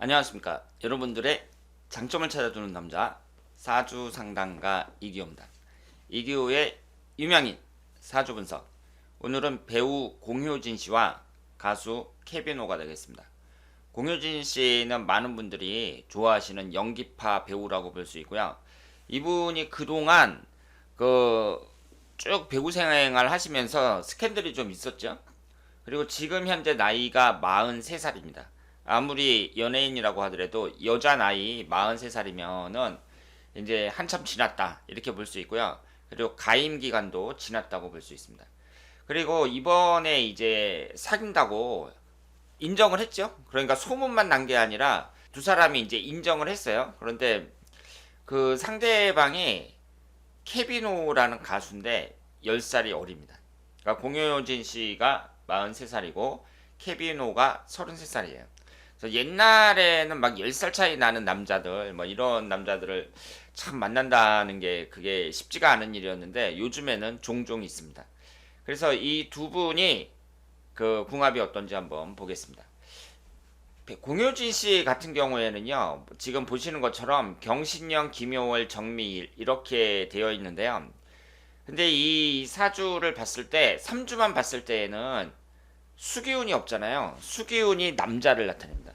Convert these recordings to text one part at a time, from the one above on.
안녕하십니까. 여러분들의 장점을 찾아주는 남자 사주 상담가 이기호입니다. 이기호의 유명인 사주 분석. 오늘은 배우 공효진 씨와 가수 케비노가 되겠습니다. 공효진 씨는 많은 분들이 좋아하시는 연기파 배우라고 볼 수 있고요. 이분이 그동안 그 쭉 배우 생활 하시면서 스캔들이 좀 있었죠. 그리고 지금 현재 나이가 43살입니다. 아무리 연예인이라고 하더라도 여자 나이 43살이면은 이제 한참 지났다 이렇게 볼 수 있고요. 그리고 가임 기간도 지났다고 볼 수 있습니다. 그리고 이번에 이제 사귄다고 인정을 했죠. 그러니까 소문만 난 게 아니라 두 사람이 이제 인정을 했어요. 그런데 그 상대방이 케비노라는 가수인데 10살이 어립니다. 그러니까 공효진 씨가 43살이고 케비노가 33살이에요. 그래서 옛날에는 막 10살 차이 나는 남자들 뭐 이런 남자들을 참 만난다는 게 그게 쉽지가 않은 일이었는데 요즘에는 종종 있습니다. 그래서 이 두 분이 그 궁합이 어떤지 한번 보겠습니다. 공효진 씨 같은 경우에는요, 지금 보시는 것처럼 경신령, 김효월, 정미일 이렇게 되어 있는데요. 근데 이 사주를 봤을 때, 3주만 봤을 때에는 수기운이 없잖아요. 수기운이 남자를 나타냅니다.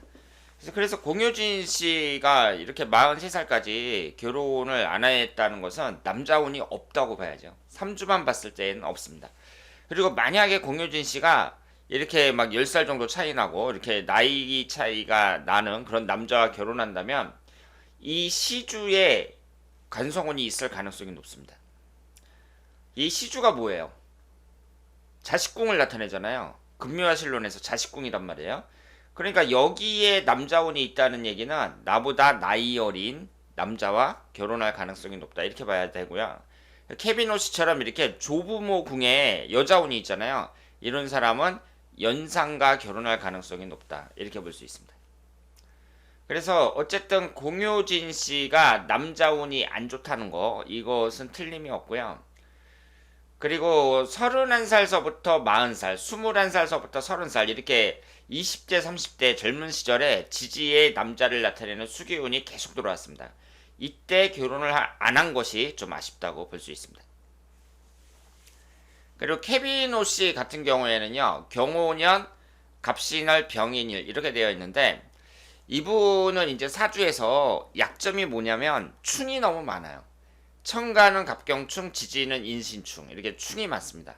그래서, 그래서 공효진 씨가 이렇게 43살까지 결혼을 안 했다는 것은 남자운이 없다고 봐야죠. 3주만 봤을 때는 없습니다. 그리고 만약에 공효진 씨가 이렇게 막 10살 정도 차이 나고 이렇게 나이 차이가 나는 그런 남자와 결혼한다면 이 시주에 관성운이 있을 가능성이 높습니다. 이 시주가 뭐예요? 자식궁을 나타내잖아요. 금묘화실론에서 자식궁이란 말이에요. 그러니까 여기에 남자운이 있다는 얘기는 나보다 나이 어린 남자와 결혼할 가능성이 높다 이렇게 봐야 되고요. 케비노 씨처럼 이렇게 조부모 궁에 여자운이 있잖아요. 이런 사람은 연상과 결혼할 가능성이 높다 이렇게 볼 수 있습니다. 그래서 어쨌든 공효진 씨가 남자운이 안 좋다는 거 이것은 틀림이 없고요. 그리고 31살서부터 40살, 21살서부터 30살 이렇게 20대, 30대 젊은 시절에 지지의 남자를 나타내는 수기운이 계속 들어왔습니다. 이때 결혼을 안 한 것이 좀 아쉽다고 볼 수 있습니다. 그리고 케비노 씨 같은 경우에는요, 경호년, 갑신월, 병인일 이렇게 되어 있는데 이분은 이제 사주에서 약점이 뭐냐면 충이 너무 많아요. 청가는 갑경충, 지지는 인신충 이렇게 충이 많습니다.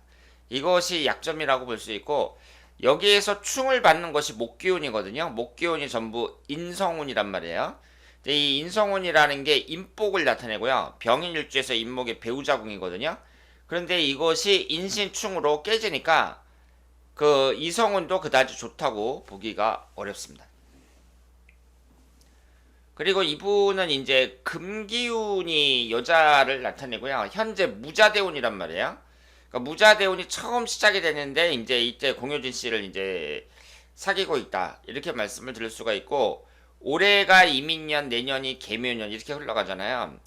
이것이 약점이라고 볼 수 있고 여기에서 충을 받는 것이 목기운이거든요. 목기운이 전부 인성운이란 말이에요. 이 인성운이라는 게 인복을 나타내고요. 병인일주에서 인목의 배우자궁이거든요. 그런데 이것이 인신충으로 깨지니까 그 이성운도 그다지 좋다고 보기가 어렵습니다. 그리고 이분은 이제 금기운이 여자를 나타내고요. 현재 무자대운이란 말이에요. 그러니까 무자대운이 처음 시작이 되는데 이제 이때 공효진 씨를 이제 사귀고 있다 이렇게 말씀을 드릴 수가 있고 올해가 이민년 내년이 개묘년 이렇게 흘러가잖아요.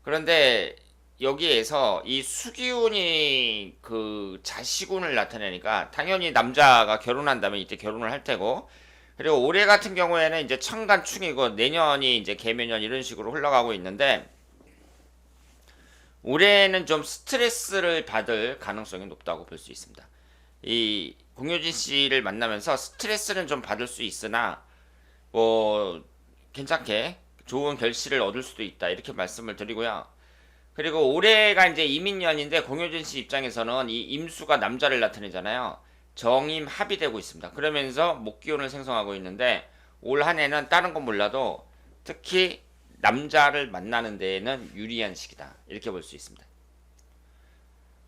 그런데 여기에서 이 수기운이 그 자식운을 나타내니까 당연히 남자가 결혼한다면 이때 결혼을 할 테고 그리고 올해 같은 경우에는 이제 청간충이고 내년이 이제 개묘년 이런 식으로 흘러가고 있는데 올해는 좀 스트레스를 받을 가능성이 높다고 볼 수 있습니다. 이 공효진 씨를 만나면서 스트레스는 좀 받을 수 있으나 뭐 괜찮게 좋은 결실을 얻을 수도 있다 이렇게 말씀을 드리고요. 그리고 올해가 이제 이민년인데 공효진 씨 입장에서는 이 임수가 남자를 나타내잖아요. 정임 합의되고 있습니다. 그러면서 목기운을 생성하고 있는데 올 한 해는 다른 건 몰라도 특히 남자를 만나는 데에는 유리한 시기다. 이렇게 볼 수 있습니다.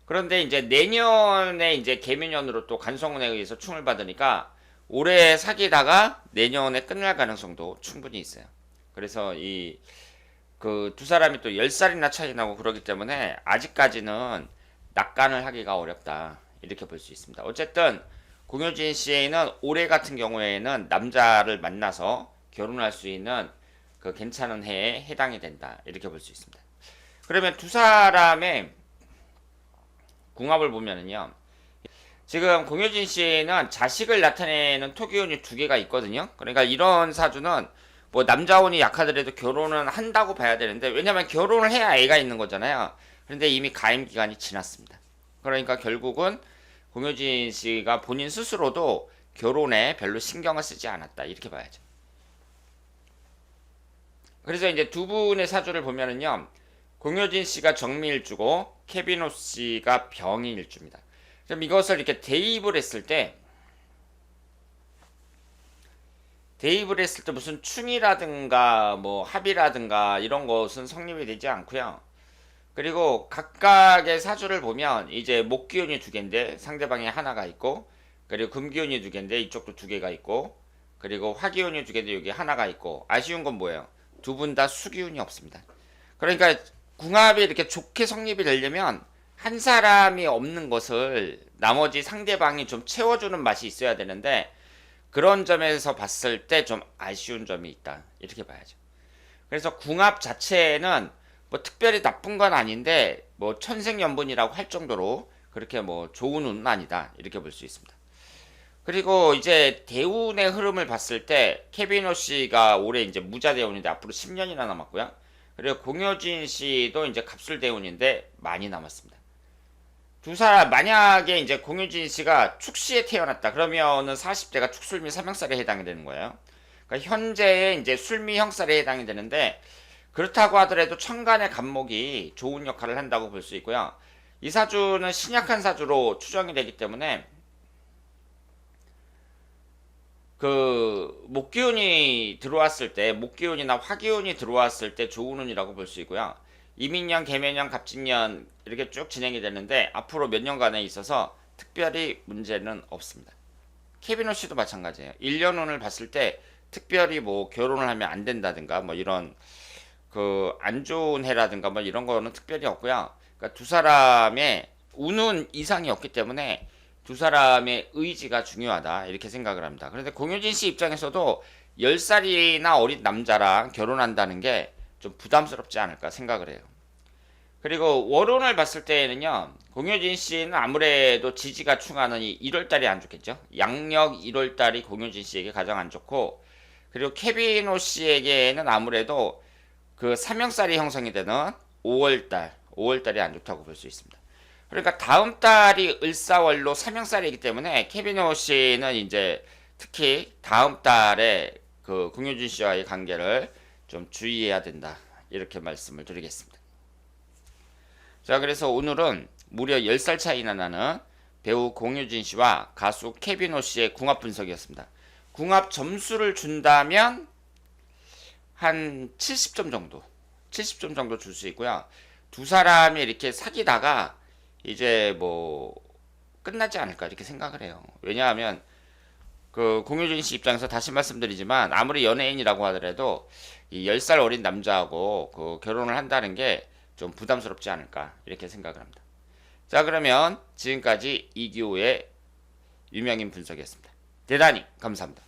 그런데 이제 내년에 이제 개미년으로 또 간성운에 의해서 충을 받으니까 올해 사귀다가 내년에 끝날 가능성도 충분히 있어요. 그래서 이 그 두 사람이 또 10살이나 차이 나고 그러기 때문에 아직까지는 낙관을 하기가 어렵다. 이렇게 볼 수 있습니다. 어쨌든 공효진 씨는 올해 같은 경우에는 남자를 만나서 결혼할 수 있는 그 괜찮은 해에 해당이 된다. 이렇게 볼 수 있습니다. 그러면 두 사람의 궁합을 보면은요. 지금 공효진 씨는 자식을 나타내는 토기운이 두 개가 있거든요. 그러니까 이런 사주는 뭐 남자혼이 약하더라도 결혼은 한다고 봐야 되는데 왜냐면 결혼을 해야 애가 있는 거잖아요. 그런데 이미 가임 기간이 지났습니다. 그러니까 결국은 공효진 씨가 본인 스스로도 결혼에 별로 신경을 쓰지 않았다 이렇게 봐야죠. 그래서 이제 두 분의 사주를 보면은요. 공효진 씨가 정미일주고 케비노 씨가 병인일주입니다. 그럼 이것을 이렇게 대입을 했을 때 대입을 했을 때 무슨 충이라든가 뭐 합이라든가 이런 것은 성립이 되지 않고요. 그리고 각각의 사주를 보면 이제 목기운이 두 개인데 상대방이 하나가 있고 그리고 금기운이 두 개인데 이쪽도 두 개가 있고 그리고 화기운이 두 개인데 여기 하나가 있고 아쉬운 건 뭐예요? 두 분 다 수기운이 없습니다. 그러니까 궁합이 이렇게 좋게 성립이 되려면 한 사람이 없는 것을 나머지 상대방이 좀 채워주는 맛이 있어야 되는데 그런 점에서 봤을 때 좀 아쉬운 점이 있다 이렇게 봐야죠. 그래서 궁합 자체는 뭐 특별히 나쁜 건 아닌데 뭐 천생연분이라고 할 정도로 그렇게 뭐 좋은 운은 아니다 이렇게 볼 수 있습니다. 그리고 이제 대운의 흐름을 봤을 때 케비노 씨가 올해 이제 무자 대운인데 앞으로 10년이나 남았고요. 그리고 공효진 씨도 이제 갑술 대운인데 많이 남았습니다. 두 사람 만약에 이제 공효진 씨가 축시에 태어났다 그러면은 40대가 축술미 삼형살에 해당이 되는 거예요. 그러니까 현재의 이제 술미 형살에 해당이 되는데 그렇다고 하더라도 천간의 간목이 좋은 역할을 한다고 볼 수 있고요. 이 사주는 신약한 사주로 추정이 되기 때문에 그 목기운이 들어왔을 때 목기운이나 화기운이 들어왔을 때 좋은 운이라고 볼 수 있고요. 이민년, 개면년, 갑진년 이렇게 쭉 진행이 되는데 앞으로 몇 년간에 있어서 특별히 문제는 없습니다. 케비노 씨도 마찬가지예요. 1년 운을 봤을 때 특별히 뭐 결혼을 하면 안 된다든가 뭐 이런 그 안 좋은 해라든가 뭐 이런 거는 특별히 없고요. 그러니까 두 사람의 운은 이상이 없기 때문에 두 사람의 의지가 중요하다 이렇게 생각을 합니다. 그런데 공효진 씨 입장에서도 10살이나 어린 남자랑 결혼한다는 게 좀 부담스럽지 않을까 생각을 해요. 그리고 월운을 봤을 때에는요, 공효진 씨는 아무래도 지지가 충하는 이 1월달이 안 좋겠죠. 양력 1월달이 공효진 씨에게 가장 안 좋고, 그리고 케비노 씨에게는 아무래도 그 삼형살이 형성이 되는 5월달, 5월달이 안 좋다고 볼 수 있습니다. 그러니까 다음 달이 을사월로 삼형살이기 때문에 케비노 씨는 이제 특히 다음 달에 그 공효진 씨와의 관계를 좀 주의해야 된다. 이렇게 말씀을 드리겠습니다. 자, 그래서 오늘은 무려 10살 차이나 나는 배우 공효진 씨와 가수 케비노 씨의 궁합 분석이었습니다. 궁합 점수를 준다면 한 70점 정도, 70점 정도 줄 수 있고요. 두 사람이 이렇게 사귀다가 이제 뭐 끝나지 않을까 이렇게 생각을 해요. 왜냐하면 그 공효진 씨 입장에서 다시 말씀드리지만 아무리 연예인이라고 하더라도 이 10살 어린 남자하고 그 결혼을 한다는 게 좀 부담스럽지 않을까 이렇게 생각을 합니다. 자 그러면 지금까지 이기호의 유명인 분석이었습니다. 대단히 감사합니다.